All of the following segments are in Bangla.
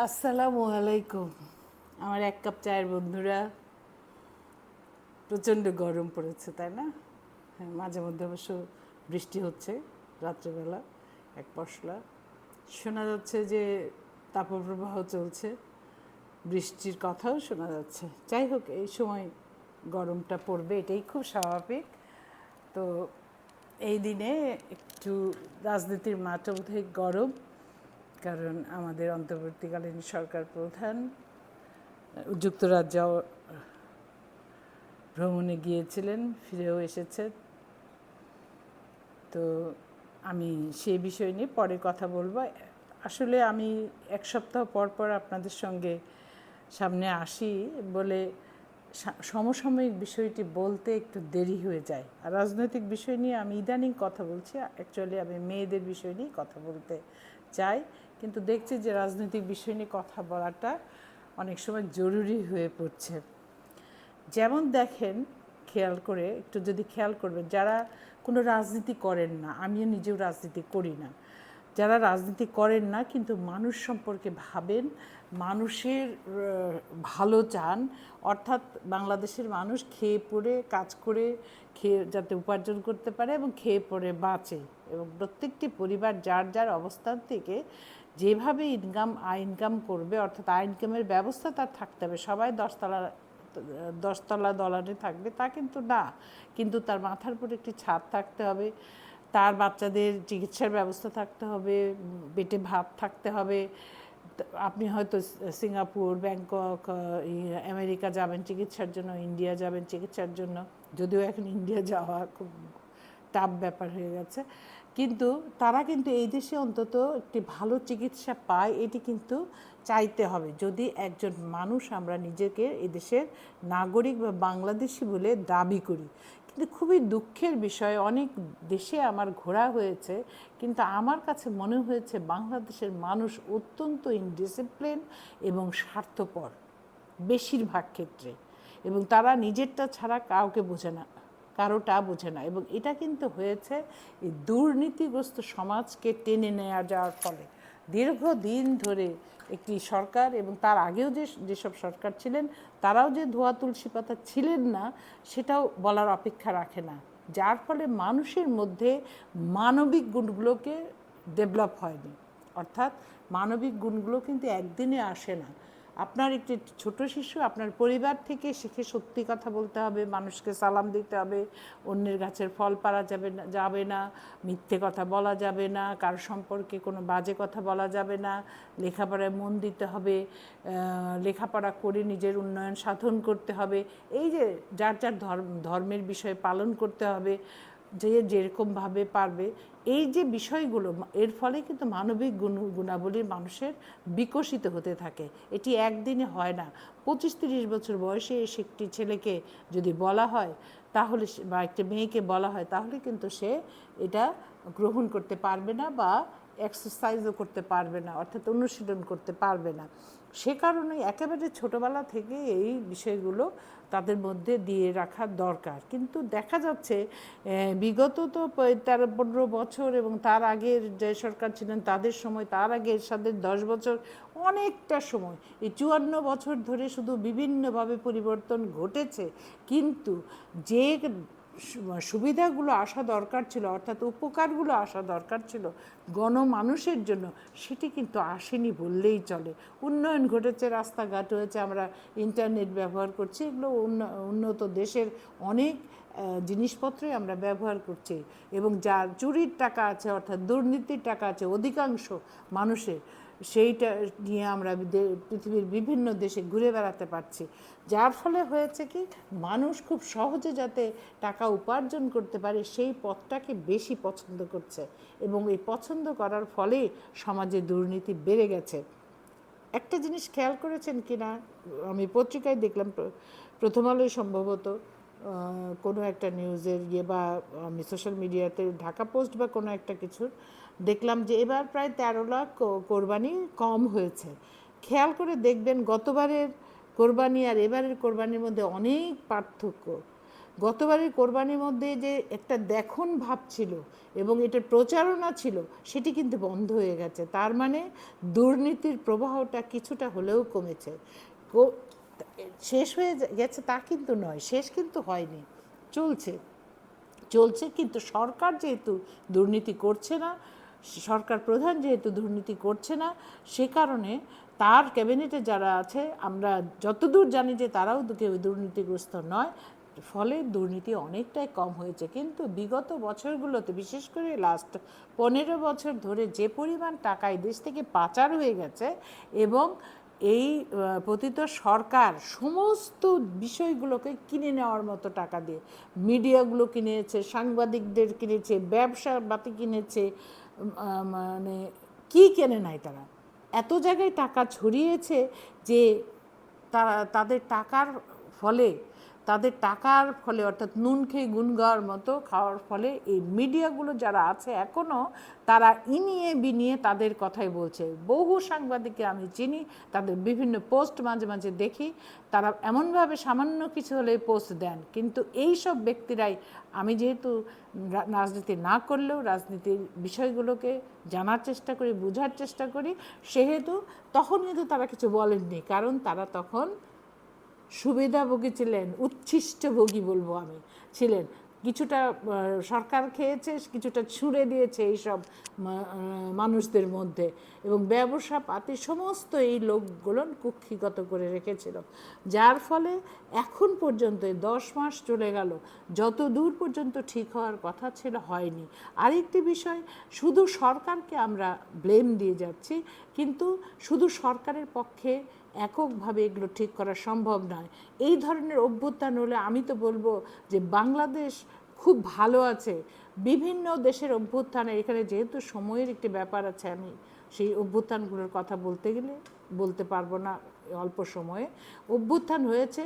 আসসালামু আলাইকুম। আমার এক কাপ চায়ের বন্ধুরা, প্রচণ্ড গরম পড়েছে, তাই না? হ্যাঁ মাঝে মধ্যে অবশ্য বৃষ্টি হচ্ছে রাত্রেবেলা, এক পশলা। শোনা যাচ্ছে যে তাপপ্রবাহ চলছে, বৃষ্টির কথাও শোনা যাচ্ছে। যাই হোক, এই সময় গরমটা পড়বে, এটাই খুব স্বাভাবিক। তো এই দিনে একটু রাজনীতির মাঠে বোধহয় গরম কারণ আমাদের অন্তর্বর্তীকালীন সরকার প্রধান, যুক্তরাজ্য ভ্রমণে গিয়েছিলেন, ফিরেও এসেছে। তো আমি সেই বিষয় নিয়ে পরে কথা বলব। আসলে আমি এক সপ্তাহ পর পর আপনাদের সঙ্গে সামনে আসি বলে সমসাময়িক বিষয়টি বলতে একটু দেরি হয়ে যায়। আর রাজনৈতিক বিষয় নিয়ে আমি ইদানিং কথা বলছি। অ্যাকচুয়ালি আমি মেয়েদের বিষয় নিয়ে কথা বলতে চাই। কিন্তু দেখছি যে রাজনৈতিক বিষয় নিয়ে কথা বলাটা অনেক সময় জরুরি হয়ে পড়ছে। যেমন দেখেন, খেয়াল করে, একটু যদি খেয়াল করবেন, যারা কোনো রাজনীতি করেন না, আমিও নিজেও রাজনীতি করি না। যারা রাজনীতি করেন না, কিন্তু মানুষ সম্পর্কে ভাবেন, মানুষের ভালো চান, অর্থাৎ বাংলাদেশের মানুষ খেয়ে পড়ে, কাজ করে, খেয়ে যাতে উপার্জন করতে পারে এবং খেয়ে পড়ে, বাঁচে এবং প্রত্যেকটি পরিবার যার যার অবস্থান থেকে যেভাবে ইনকাম ইনকাম করবে, অর্থাৎ আয় ইনকামের ব্যবস্থা তার থাকতে হবে। সবাই দশতলা দশতলা দলারে থাকবে, তা কিন্তু না। কিন্তু তার মাথার উপর একটি ছাদ থাকতে হবে, তার বাচ্চাদের চিকিৎসার ব্যবস্থা থাকতে হবে, পেটে ভাত থাকতে হবে। আপনি হয়তো সিঙ্গাপুর, ব্যাংকক আমেরিকা যাবেন চিকিৎসার জন্য, ইন্ডিয়া যাবেন চিকিৎসার জন্য। যদিও এখন ইন্ডিয়া যাওয়া খুব টাফ ব্যাপার হয়ে গেছে কিন্তু তারা কিন্তু এই দেশে অন্তত একটি ভালো চিকিৎসা পায়, এটি কিন্তু চাইতে হবে। যদি একজন মানুষ আমরা নিজেকে এদেশের নাগরিক বা বাংলাদেশি বলে দাবি করি, কিন্তু খুবই দুঃখের বিষয়, অনেক দেশে আমার ঘোরা হয়েছে, কিন্তু আমার কাছে মনে হয়েছে বাংলাদেশের মানুষ অত্যন্ত ইনডিসিপ্লিন এবং স্বার্থপর, বেশিরভাগ ক্ষেত্রে। এবং তারা নিজেরটা ছাড়া কাউকে বোঝে না। কারোটা বোঝে না। এবং এটা কিন্তু হয়েছে এই দুর্নীতিগ্রস্ত সমাজকে টেনে নেওয়া যাওয়ার ফলে। দীর্ঘদিন ধরে একটি সরকার এবং তার আগেও যে, যেসব সরকার ছিলেন, তারাও যে ধোয়া তুলসী পাতা ছিলেন না, সেটাও বলার অপেক্ষা রাখে না। যার ফলে মানুষের মধ্যে মানবিক গুণগুলোকে ডেভেলপ হয়নি। অর্থাৎ মানবিক গুণগুলো কিন্তু একদিনে আসে না। আপনার একটি ছোট শিশু, আপনার পরিবার থেকে শিখে সত্যি কথা বলতে হবে, মানুষকে সালাম দিতে হবে, অন্যের গাছের ফল পারা যাবে না যাবে না, মিথ্যে কথা বলা যাবে না, কারও সম্পর্কে কোনো বাজে কথা বলা যাবে না, লেখাপড়ায় মন দিতে হবে লেখাপড়া করে নিজের উন্নয়ন সাধন করতে হবে, এই যে যার যার ধর্ম, ধর্মের বিষয়ে পালন করতে হবে যে যেরকমভাবে পারবে। এই যে বিষয়গুলো, এর ফলে কিন্তু মানবিক গুণ, গুণাবলী মানুষের বিকশিত হতে থাকে। এটি একদিনে হয় না। পঁচিশ তিরিশ বছর বয়সে এসে একটি ছেলেকে যদি বলা হয়, তাহলে বা একটি মেয়েকে বলা হয়, তাহলে কিন্তু সে এটা গ্রহণ করতে পারবে না বা এক্সারসাইজও করতে পারবে না, অর্থাৎ অনুশীলন করতে পারবে না। সে কারণে একেবারে ছোটোবেলা থেকে এই বিষয়গুলো তাদের মধ্যে দিয়ে রাখা দরকার। কিন্তু দেখা যাচ্ছে বিগত তো তেরো, পনেরো বছর এবং তার আগের যে সরকার ছিলেন, তাদের সময়, তার আগে এরশাদের দশ বছর অনেকটা সময়। এই চুয়ান্ন বছর ধরে শুধু বিভিন্নভাবে পরিবর্তন ঘটেছে। কিন্তু যে সুবিধাগুলো আসা দরকার ছিল, অর্থাৎ উপকারগুলো আসা দরকার ছিল গণমানুষের জন্য, সেটি কিন্তু আসেনি বললেই চলে। উন্নয়ন ঘটেছে, রাস্তাঘাট হয়েছে, আমরা ইন্টারনেট ব্যবহার করছি, এগুলো উন্ন- উন্নত দেশের অনেক জিনিসপত্রই আমরা ব্যবহার করছি। এবং যার চুরির টাকা আছে, অর্থাৎ দুর্নীতির টাকা আছে, অধিকাংশ মানুষের সেইটা নিয়ে আমরা পৃথিবীর বিভিন্ন দেশে ঘুরে বেড়াতে পারছি। যার ফলে হয়েছে কি, মানুষ খুব সহজে যাতে টাকা উপার্জন করতে পারে, সেই পথটাকে বেশি পছন্দ করছে এবং এই পছন্দ করার ফলে সমাজে দুর্নীতি বেড়ে গেছে। একটা জিনিস খেয়াল করেছেন কি না, আমি পত্রিকায় দেখলাম প্রথম আলোয় সম্ভবত কোনো একটা নিউজের ইয়ে বা, আমি সোশ্যাল মিডিয়াতে ঢাকা পোস্ট বা কোনো একটা কিছুর দেখলাম যে এবার প্রায় তেরো লাখ কোরবানি কম হয়েছে। খেয়াল করে দেখবেন গতবারের কোরবানি আর এবারের কোরবানির মধ্যে অনেক পার্থক্য। গতবারের কোরবানির মধ্যে যে একটা দেখন ভাব ছিল এবং এটার প্রচারণা ছিল, সেটি কিন্তু বন্ধ হয়ে গেছে। তার মানে দুর্নীতির প্রবাহটা কিছুটা হলেও কমেছে। শেষ হয়ে গেছে তা কিন্তু নয়, শেষ কিন্তু হয়নি, চলছে। চলছে কিন্তু সরকার যেহেতু দুর্নীতি করছে না সরকার প্রধান যেহেতু দুর্নীতি করছে না, সে কারণে তার ক্যাবিনেটে যারা আছে, আমরা যতদূর জানি যে তারাও কেউ দুর্নীতিগ্রস্ত নয়, ফলে দুর্নীতি অনেকটাই কম হয়েছে। কিন্তু বিগত বছরগুলোতে, বিশেষ করে লাস্ট পনেরো বছর ধরে যে পরিমাণ টাকা দেশ থেকে পাচার হয়ে গেছে এবং এই পতিত সরকার সমস্ত বিষয়গুলোকে কিনে নেওয়ার মতো টাকা দিয়ে, মিডিয়াগুলো কিনেছে, সাংবাদিকদের কিনেছে, ব্যবসা বাতি কিনেছে মানে কি কেনে নাই তারা? এত জায়গায় টাকা ছড়িয়েছে যে তারা তাদের টাকার ফলে তাদের টাকার ফলে, অর্থাৎ নুন খেয়ে গুণ গাওয়ার মতো খাওয়ার ফলে এই মিডিয়াগুলো যারা আছে এখনও তারা ইনিয়ে বিনিয়ে তাদের কথাই বলছে। বহু সাংবাদিককে আমি চিনি, তাদের বিভিন্ন পোস্ট মাঝে মাঝে দেখি, তারা এমনভাবে সামান্য কিছু হলে পোস্ট দেন। কিন্তু এই সব ব্যক্তিরাই, আমি যেহেতু রাজনীতি না করলেও রাজনীতির বিষয়গুলোকে জানার চেষ্টা করি, বোঝার চেষ্টা করি, সেহেতু তখন কিন্তু তারা কিছু বলেননি। কারণ তারা তখন সুবিধাভোগী ছিলেন উচ্ছিষ্টভোগী বলব আমি, ছিলেন। কিছুটা সরকার খেয়েছে, কিছুটা ছুঁড়ে দিয়েছে এইসব মানুষদের মধ্যে এবং ব্যবসা পাতি সমস্ত এই লোকগুলো কুক্ষিগত করে রেখেছিল। যার ফলে এখন পর্যন্ত দশ মাস চলে গেল, যত দূর পর্যন্ত ঠিক হওয়ার কথা ছিল হয়নি। আরেকটি বিষয়, শুধু সরকারকে আমরা ব্লেম দিয়ে যাচ্ছি, কিন্তু শুধু সরকারের পক্ষে এককভাবে এগুলো ঠিক করা সম্ভব নয়। এই ধরনের অভ্যুত্থান হলে আমি তো বলব যে বাংলাদেশ খুব ভালো আছে। বিভিন্ন দেশের অভ্যুত্থানের এখানে যেহেতু সময়ের একটি ব্যাপার আছে, আমি সেই অভ্যুত্থানগুলোর কথা বলতে গেলে বলতে পারব না অল্প সময়ে। অভ্যুত্থান হয়েছে,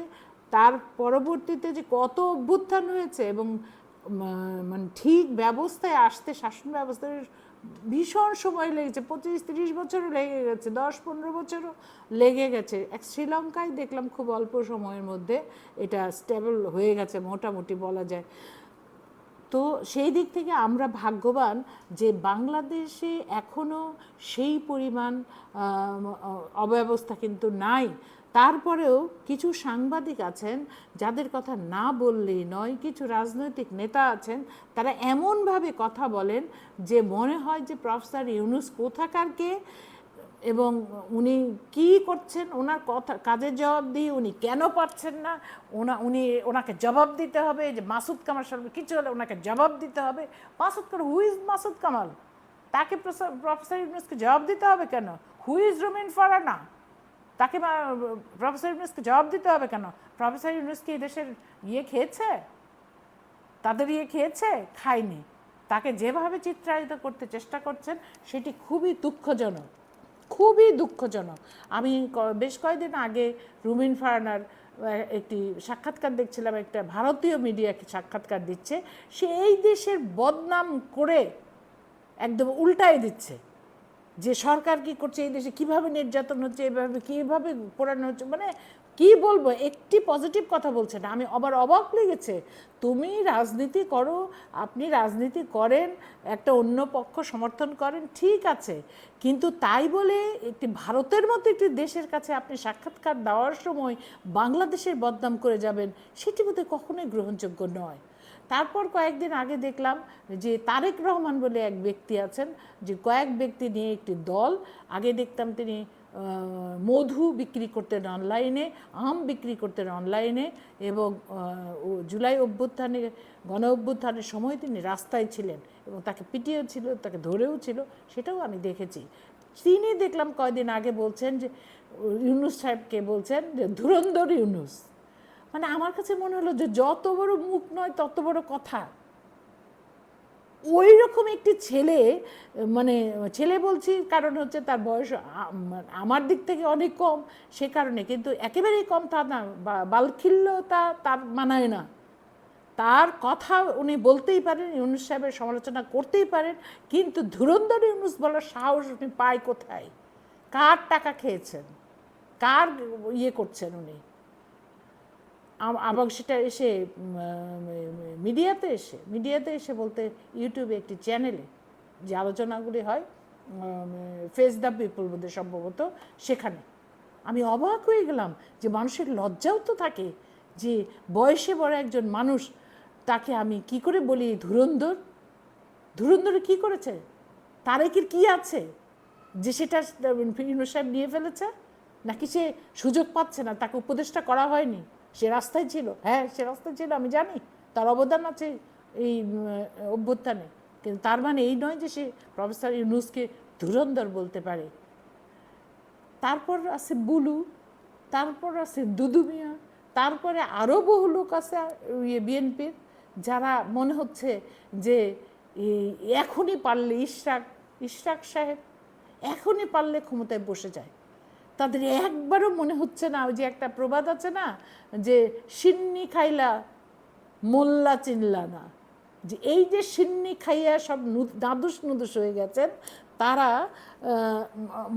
তার পরবর্তীতে যে কত অভ্যুত্থান হয়েছে এবং মানে ঠিক ব্যবস্থায় আসতে, শাসন ব্যবস্থার ভীষণ সময় লেগেছে, পঁচিশ তিরিশ বছরও লেগে গেছে, দশ পনেরো বছরও লেগে গেছে। এক শ্রীলঙ্কায় দেখলাম খুব অল্প সময়ের মধ্যে এটা স্টেবল হয়ে গেছে, মোটামুটি বলা যায়। তো সেই দিক থেকে আমরা ভাগ্যবান যে বাংলাদেশে এখনও সেই পরিমাণ অব্যবস্থা কিন্তু নাই। তারপরেও কিছু সাংবাদিক আছেন যাদের কথা না বললেই নয়, কিছু রাজনৈতিক নেতা আছেন, তারা এমনভাবে কথা বলেন যে মনে হয় যে প্রফেসর ইউনুস কোথাকারকে এবং উনি কি করছেন, ওনার কথা, কাজের জবাব দিয়ে উনি কেন পারছেন না, ওনা, উনি ওনাকে জবাব দিতে হবে যে মাসুদ কামাল সাহেব কিছু হলে ওনাকে জবাব দিতে হবে। Masud Kamal who is Masud Kamal? তাকে প্রফেসর- ইউনুসকে জবাব দিতে হবে কেন? Who is Rumin Farhana? তাকে প্রফেসর ইউনুসকে জবাব দিতে হবে কেন? প্রফেসর ইউনুস কি দেশের ইয়ে খেয়েছে? তাদের ইয়ে খেয়েছে? খায়নি। তাকে যেভাবে চিত্রায়িত করতে চেষ্টা করছেন, সেটি খুবই দুঃখজনক। খুবই দুঃখজনক। আমি বেশ কয়েকদিন আগে রুমিন ফারানার একটি সাক্ষাৎকার দেখছিলাম, একটা ভারতীয় মিডিয়াকে সাক্ষাৎকার দিচ্ছে। সে এই দেশের বদনাম করে একদম উল্টায় দিচ্ছে। যে সরকার কি করছে এই দেশে, কীভাবে নির্যাতন হচ্ছে, এভাবে কীভাবে পোড়ানো হচ্ছে মানে কি বলব, একটি পজিটিভ কথা বলছে না। আমি আবার অবাক লেগেছে তুমি রাজনীতি করো, আপনি রাজনীতি করেন, একটা অন্য পক্ষ সমর্থন করেন, ঠিক আছে। কিন্তু তাই বলে একটি ভারতের মতো একটি দেশের কাছে আপনি সাক্ষাৎকার দেওয়ার সময় বাংলাদেশের বদনাম করে যাবেন, সেটি বোধহয় কখনোই গ্রহণযোগ্য নয়। তারপর কয়েকদিন আগে দেখলাম যে তারেক রহমান বলে এক ব্যক্তি আছেন, যে কয়েক ব্যক্তি নিয়ে একটি দল। আগে দেখতাম তিনি মধু বিক্রি করতেন অনলাইনে, আম বিক্রি করতেন অনলাইনে এবং জুলাই অভ্যুত্থানে গণ অভ্যুত্থানের সময় তিনি রাস্তায় ছিলেন এবং তাকে পিটিয়েও ছিল, তাকে ধরেও ছিল, সেটাও আমি দেখেছি। তিনি দেখলাম কয়দিন আগে বলছেন যে, ইউনুস সাহেবকে বলছেন যে, ধুরন্ধর ইউনুস। মানে আমার কাছে মনে হলো যে যত বড় মুখ নয়, তত বড় কথা। ওই রকম একটি ছেলে মানে ছেলে বলছি, কারণ হচ্ছে তার বয়স আমার দিক থেকে অনেক কম, সে কারণে। কিন্তু একেবারেই কম তা না বালখিল্যতা তার মানায় না। তার কথা উনি বলতেই পারেন, ইউনুস সাহেবের সমালোচনা করতেই পারেন, কিন্তু ধুরন্ধর ইউনুস বলার সাহস উনি পায় কোথায়? কার টাকা খেয়েছেন? কার ইয়ে করছেন উনি? আবার সেটা এসে মিডিয়াতে এসে মিডিয়াতে এসে বলতে ইউটিউবে একটি চ্যানেলে যে আলোচনাগুলি হয় ফেস দ্য পিপল বোধহয় সম্ভবত সেখানে। আমি অবাক হয়ে গেলাম যে মানুষের লজ্জাও তো থাকে যে বয়সে বড় একজন মানুষ তাকে আমি কি করে বলি ধুরন্ধর? ধুরন্ধরে কি করেছে? তারেকের কি আছে? যে সেটা ইউনুস সাহেব নিয়ে ফেলেছে? নাকি সে সুযোগ পাচ্ছে না, তাকে উপদেশটা করা হয়নি? সে রাস্তায় ছিল। হ্যাঁ সে রাস্তায় ছিল, আমি জানি। তার অবদান আছে এই অভ্যুত্থানে। কিন্তু তার মানে এই নয় যে সে প্রফেসর ইউনুসকে ধুরন্ধর বলতে পারে। তারপর আছে বুলু, তারপর আছে দুদু মিয়া, তারপরে আরও বহু লোক আছে ইয়ে বিএনপির, যারা মনে হচ্ছে যে এখনই পারলে ইশরাক ইশরাক সাহেব, এখনই পারলে ক্ষমতায় বসে যায়। তাদের একবারও মনে হচ্ছে না, ওই যে একটা প্রবাদ আছে না, যে সিন্নি খাইলা মোল্লা চিনলা না। যে এই যে সিন্নি খাইয়া সব নাদুস নুদুস হয়ে গেছেন, তারা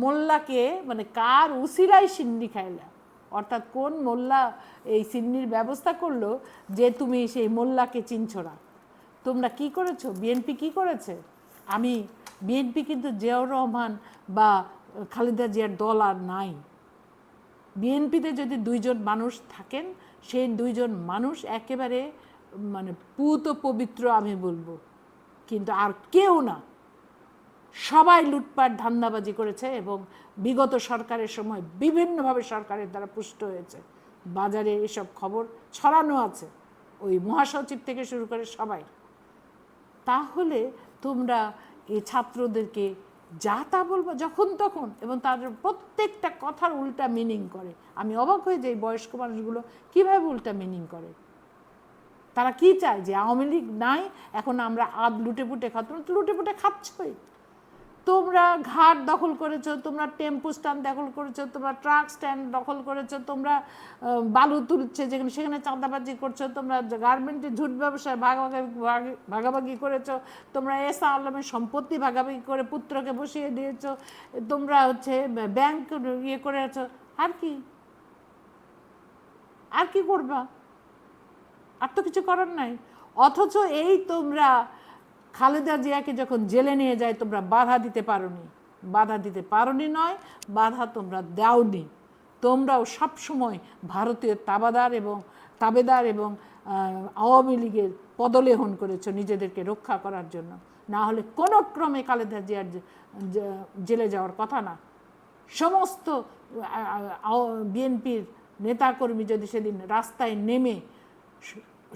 মোল্লাকে মানে কার উসিলাই সিন্নি খাইলা? অর্থাৎ কোন মোল্লা এই সিন্নির ব্যবস্থা করল যে তুমি সেই মোল্লাকে চিনছ না? তোমরা কি করেছ? বিএনপি কি করেছে? আমি, বিএনপি কিন্তু জিয়াউর রহমান বা খালেদা জিয়ার দল আর নাই। বিএনপিতে যদি দুইজন মানুষ থাকেন, সেই দুইজন মানুষ একেবারে মানে পুত পবিত্র আমি বলব। কিন্তু আর কেউ না। সবাই লুটপাট, ধান্দাবাজি করেছে এবং বিগত সরকারের সময় বিভিন্নভাবে সরকারের দ্বারা পুষ্ট হয়েছে। বাজারে এসব খবর ছড়ানো আছে। ওই মহাসচিব থেকে শুরু করে সবাই। তাহলে তোমরা এই ছাত্রদেরকে যা তা বলব, যখন তখন, এবং তাদের প্রত্যেকটা কথার উল্টা মিনিং করে। আমি অবাক হয়ে যাই বয়স্ক মানুষগুলো কীভাবে উল্টা মিনিং করে। তারা কি চায় যে আওয়ামী লীগ নাই, এখন আমরা আদ লুটে পুটে খাও তোমরা তো লুটে পুটে খাচ্ছই। তোমরা ঘাট দখল করেছ, তোমরা টেম্পো স্ট্যান্ড দখল করেছ, তোমরা ট্রাক স্ট্যান্ড দখল করেছ, তোমরা বালু তুলছে যেখানে, সেখানে চাঁদাবাজি করছ, তোমরা গার্মেন্টের ঝুট ব্যবসায় ভাগাভাগি, ভাগ- ভাগাভাগি করেছ, তোমরা এসা আলমের সম্পত্তি ভাগাভাগি করে পুত্রকে বসিয়ে দিয়েছ, তোমরা হচ্ছে ব্যাংক ইয়ে করেছ আর কি? আর কি করবা? আর তো কিছু করার নাই। অথচ এই তোমরা খালেদা জিয়াকে যখন জেলে নিয়ে যায়, তোমরা বাধা দিতে পারোনি। বাধা দিতে পারোনি নয়, বাধা তোমরা দাওনি। তোমরাও সবসময় ভারতীয় তাবাদার এবং তাবেদার এবং আওয়ামী লীগের পদলেহন করেছ নিজেদেরকে রক্ষা করার জন্য। না হলে কোনো ক্রমে খালেদা জিয়ার জেলে যাওয়ার কথা না। সমস্ত বিএনপির নেতাকর্মী যদি সেদিন রাস্তায় নেমে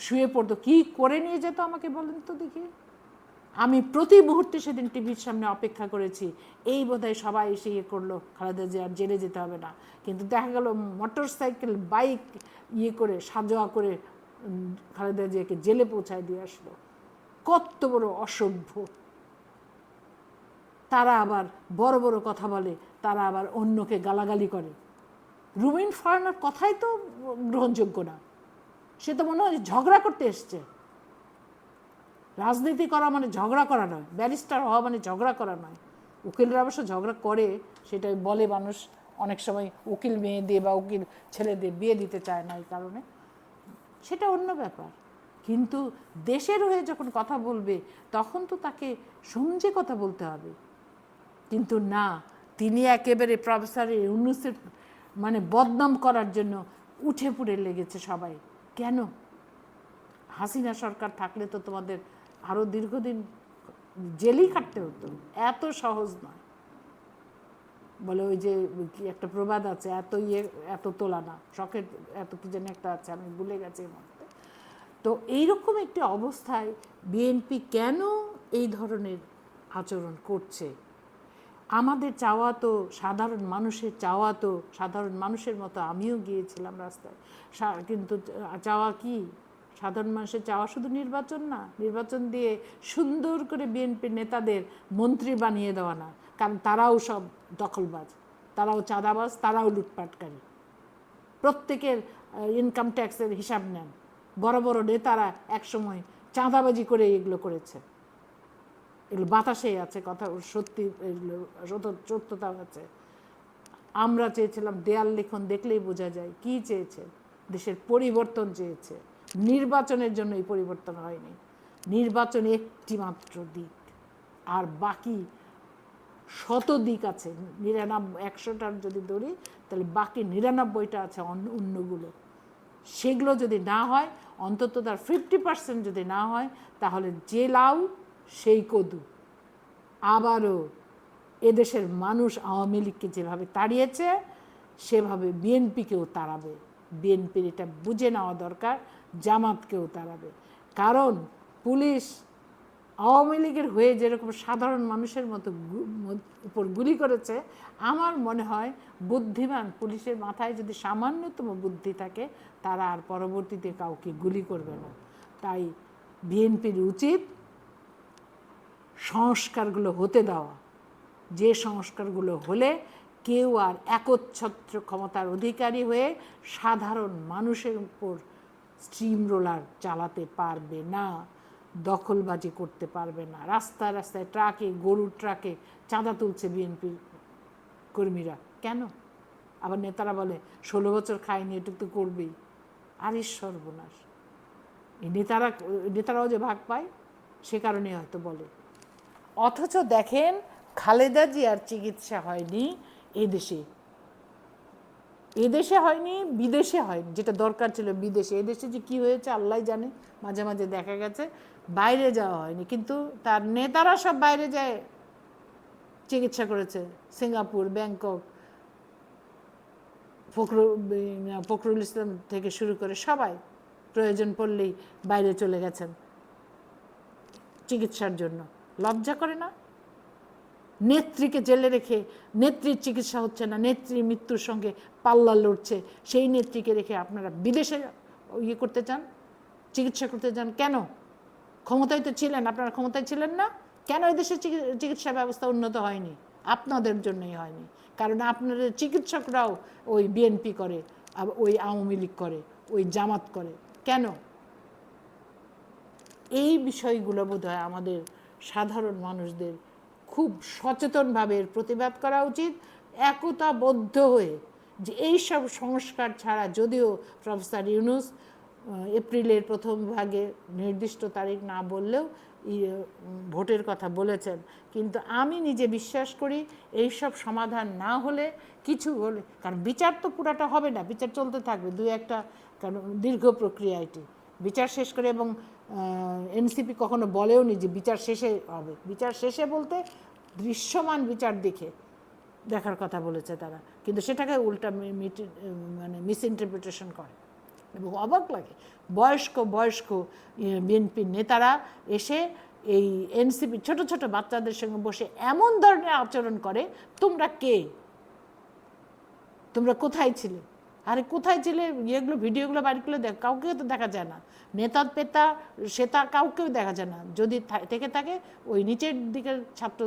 শুয়ে পড়তো, কি করে নিয়ে যেত আমাকে বলেন তো দেখি। আমি প্রতি মুহূর্তে সেদিন টিভির সামনে অপেক্ষা করেছি। এই বোধহয় সবাই এসে ইয়ে করল, খালেদা জিয়ার জেলে যেতে হবে না। কিন্তু দেখা গেল মোটর সাইকেল, বাইক ইয়ে করে, সাজোয়া করে খালেদা জিয়াকে জেলে পৌঁছায় দিয়ে আসলো। কত বড় অসভ্য। তারা আবার বড় বড় কথা বলে, তারা আবার অন্যকে গালাগালি করে। রুমিন ফারানার কথাই তো গ্রহণযোগ্য না। সে তো মনে হয় ঝগড়া করতে এসছে। রাজনীতি করা মানে ঝগড়া করা নয়, ব্যারিস্টার হওয়া মানে ঝগড়া করা নয়। উকিলরা অবশ্য ঝগড়া করে, সেটাই বলে মানুষ অনেক সময় উকিল মেয়ে দিয়ে বা উকিল ছেলে দিয়ে বিয়ে দিতে চায় না এই কারণে। সেটা অন্য ব্যাপার। কিন্তু দেশের হয়ে যখন কথা বলবে, তখন তো তাকে সমঝে কথা বলতে হবে। কিন্তু না, তিনি একেবারে প্রফেসর ইউনুসের মানে বদনাম করার জন্য উঠে পুড়ে লেগেছে সবাই। কেন? হাসিনা সরকার থাকলে তো তোমাদের আরও দীর্ঘদিন জেলেই কাটতে হতো। এত সহজ নয়। বলে ওই যে কি একটা প্রবাদ আছে, এত ইয়ে এত তোলা না, শখের এত কি যেন একটা আছে, আমি ভুলে গেছি মুহূর্তে। তো এইরকম একটি অবস্থায় বিএনপি কেন এই ধরনের আচরণ করছে? আমাদের চাওয়া তো সাধারণ মানুষের চাওয়া তো সাধারণ মানুষের মতো, আমিও গিয়েছিলাম রাস্তায়। কিন্তু চাওয়া কি? সাধারণ মানুষের চাওয়া শুধু নির্বাচন না, নির্বাচন দিয়ে সুন্দর করে বিএনপির নেতাদের মন্ত্রী বানিয়ে দেওয়া না, কারণ তারাও সব দখলবাজ, তারাও চাঁদাবাজ, তারাও লুটপাটকারী। প্রত্যেকের ইনকাম ট্যাক্সের হিসাব নেন। বড় বড় নেতারা একসময় চাঁদাবাজি করে এগুলো করেছে। এগুলো বাতাসে আছে কথা, সত্য- সত্যতা আছে। আমরা চেয়েছিলাম দেয়াল লিখন দেখলেই বোঝা যায়, কি চেয়েছে? দেশের পরিবর্তন চেয়েছে। নির্বাচনের জন্য এই পরিবর্তন হয়নি। নির্বাচন একটি মাত্র দিক। আর বাকি শত দিক আছে। নিরানব্বই একশোটার যদি ধরি, তাহলে বাকি নিরানব্বইটা আছে অন্য অন্যগুলো। সেগুলো যদি না হয়, অন্তত তার ফিফটি পার্সেন্ট যদি না হয়, তাহলে যে লাউ, সেই কদু। আবারও এদেশের মানুষ আওয়ামী লীগকে যেভাবে তাড়িয়েছে, সেভাবে বিএনপিকেও তাড়াবে। বিএনপির এটা বুঝে নেওয়া দরকার। জামাতকেও তাড়াবে। কারণ পুলিশ আওয়ামী লীগের হয়ে যেরকম সাধারণ মানুষের মতো উপর গুলি করেছে, আমার মনে হয় বুদ্ধিমান পুলিশের মাথায় যদি সামান্যতম বুদ্ধি থাকে, তারা আর পরবর্তীতে কাউকে গুলি করবে না। তাই বিএনপির উচিত সংস্কারগুলো হতে দেওয়া। যে সংস্কারগুলো হলে কেউ আর একচ্ছত্র ক্ষমতার অধিকারী হয়ে সাধারণ মানুষের উপর স্ট্রিম রোলার চালাতে পারবে না, দখলবাজি করতে পারবে না। রাস্তায় রাস্তায় ট্রাকে, গরুর ট্রাকে চাঁদা তুলছে বিএনপির কর্মীরা। কেন? আবার নেতারা বলে, ষোলো বছর খায়নি এটা তো করবেই। আরে সর্বনাশ। এই নেতারা, নেতারাও যে ভাগ পায়, সে কারণে হয়তো বলে। অথচ দেখেন, খালেদা জিয়ার চিকিৎসা হয়নি এদেশে এদেশে হয়নি, বিদেশে হয়নি। যেটা দরকার ছিল বিদেশে। এদেশে যে কি হয়েছে, আল্লাহ জানে। মাঝে মাঝে দেখা গেছে, বাইরে যাওয়া হয়নি। কিন্তু তার নেতারা সব বাইরে যায়, চিকিৎসা করেছে। সিঙ্গাপুর, ব্যাংকক, ফখরুল ফখরুল ইসলাম থেকে শুরু করে সবাই প্রয়োজন পড়লেই বাইরে চলে গেছেন চিকিৎসার জন্য। লজ্জা করে না? নেত্রীকে জেলে রেখে নেত্রীর চিকিৎসা হচ্ছে না নেত্রীর মৃত্যুর সঙ্গে পাল্লা লড়ছে, সেই নেত্রীকে রেখে আপনারা বিদেশে ইয়ে করতে চান, চিকিৎসা করতে চান কেন? ক্ষমতায় তো ছিলেন, আপনারা ক্ষমতায় ছিলেন না? কেন এই দেশের চিকিৎসা ব্যবস্থা উন্নত হয়নি? আপনাদের জন্যই হয়নি। কারণ আপনাদের চিকিৎসকরাও ওই বিএনপি করে ওই আওয়ামী লীগ করে, ওই জামাত করে। কেন? এই বিষয়গুলো বোধ হয় আমাদের সাধারণ মানুষদের খুব সচেতনভাবে এর প্রতিবাদ করা উচিত। একতাবদ্ধ হয়ে যে এই সব সংস্কার ছাড়া যদিও প্রফেসর ইউনুস এপ্রিলের প্রথম ভাগে নির্দিষ্ট তারিখ না বললেও ভোটের কথা বলেছেন। কিন্তু আমি নিজে বিশ্বাস করি এই সব সমাধান না হলে কিছু হলে, কারণ বিচার তো পুরাটা হবে না, বিচার চলতে থাকবে। দু একটা, কারণ দীর্ঘ প্রক্রিয়া এটি। বিচার শেষ করে এবং এনসিপি কখনো বলেও নি যে বিচার শেষে হবে। বিচার শেষে বলতে দৃশ্যমান বিচার দেখে দেখার কথা বলেছে তারা। কিন্তু সেটাকে উল্টা মানে মিস ইন্টারপ্রিটেশন করে। এবং অবাক লাগে, বয়স্ক বয়স্ক বিএনপির নেতারা এসে এই এনসিপি ছোট ছোট বাচ্চাদের সঙ্গে বসে এমন ধরনের আচরণ করে, তোমরা কে? তোমরা কোথায় ছিলে? আরে কোথায় ছিলে ইয়েগুলো, ভিডিওগুলো করলে দেখ, কাউকে তো দেখা যায় না। নেতা, পেতা, সেতা কাউকেও দেখা যায় না। যদি থেকে থাকে, ওই নিচের দিকের ছাত্র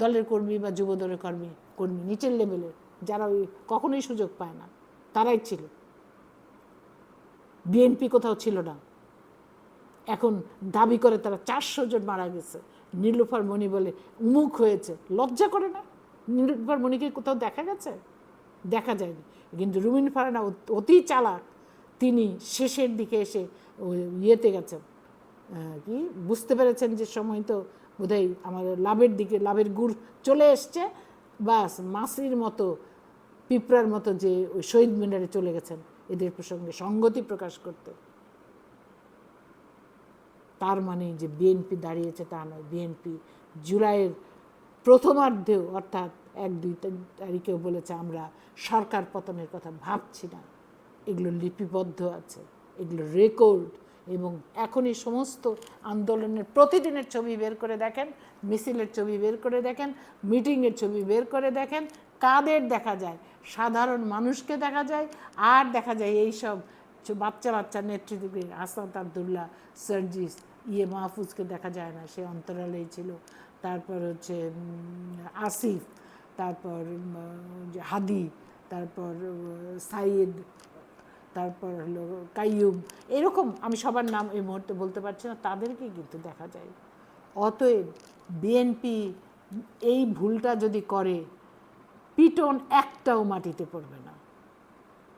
দলের কর্মী বা যুব দলের কর্মী কর্মী, নিচের লেভেলের যারা ওই কখনোই সুযোগ পায় না, তারাই ছিল। বিএনপি কোথাও ছিল না। এখন দাবি করে তারা চারশো জন মারা গেছে। নীলুফার মণি বলে উমুক হয়েছে। লজ্জা করে না? নীলুফার মণিকে কোথাও দেখা গেছে? দেখা যায়নি। কিন্তু রুমিন ফারানা অতি চালাক। তিনি শেষের দিকে এসে ইয়েতে গেছেন। কি? বুঝতে পেরেছেন যে সময় তো বোধহয় আমাদের লাভের দিকে, লাভের গুড় চলে এসছে। বাস মাসির মতো, পিঁপড়ার মতো যে ওই শহীদ মিনারে চলে গেছেন, এদের প্রসঙ্গে সঙ্গতি প্রকাশ করতে। তার মানে যে বিএনপি দাঁড়িয়েছে তা নয়। বিএনপি জুলাইয়ের প্রথমার্ধেও অর্থাৎ এক দুই তারিখেও বলেছে, আমরা সরকার পতনের কথা ভাবছি না। এগুলো লিপিবদ্ধ আছে, এগুলো রেকর্ড এবং এখনই সমস্ত আন্দোলনের প্রতিদিনের ছবি বের করে দেখেন, মিছিলের ছবি বের করে দেখেন, মিটিংয়ের ছবি বের করে দেখেন, কাদের দেখা যায়? সাধারণ মানুষকে দেখা যায়, আর দেখা যায় এই সব বাচ্চা বাচ্চা নেতৃত্বে আসাদ আবদুল্লাহ, সার্জিস ইয়ে মাহফুজকে দেখা যায় না, সে অন্তরালেই ছিল। তারপর হচ্ছে আসিফ তারপর যে হাদি, তারপর সাইদ তারপর হলো কাইয়ুম, এরকম আমি সবার নাম এই মুহূর্তে বলতে পারছি না তাদেরকে কিন্তু দেখা যায়। অতএব বিএনপি এই ভুলটা যদি করে, পিটন একটাও মাটিতে পড়বে না।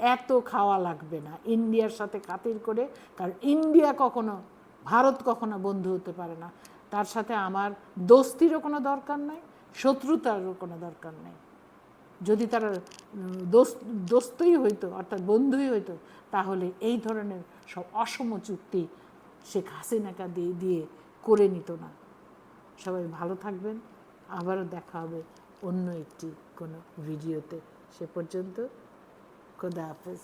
এত খাওয়া লাগবে না ইন্ডিয়ার সাথে খাতির করে, কারণ ইন্ডিয়া কখনো, ভারত কখনো বন্ধু হতে পারে না। তার সাথে আমার দোস্তিরও কোনো দরকার নাই। শত্রুতারও কোনো দরকার নেই। যদি তারা দোস্তই হইতো, অর্থাৎ বন্ধুই হইতো, তাহলে এই ধরনের সব অসম চুক্তি শেখ হাসিনাকে দিয়ে দিয়ে করে নিত না। সবাই ভালো থাকবেন। আবারও দেখা হবে অন্য একটি কোনো ভিডিওতে। সে পর্যন্ত খোদা হাফেজ।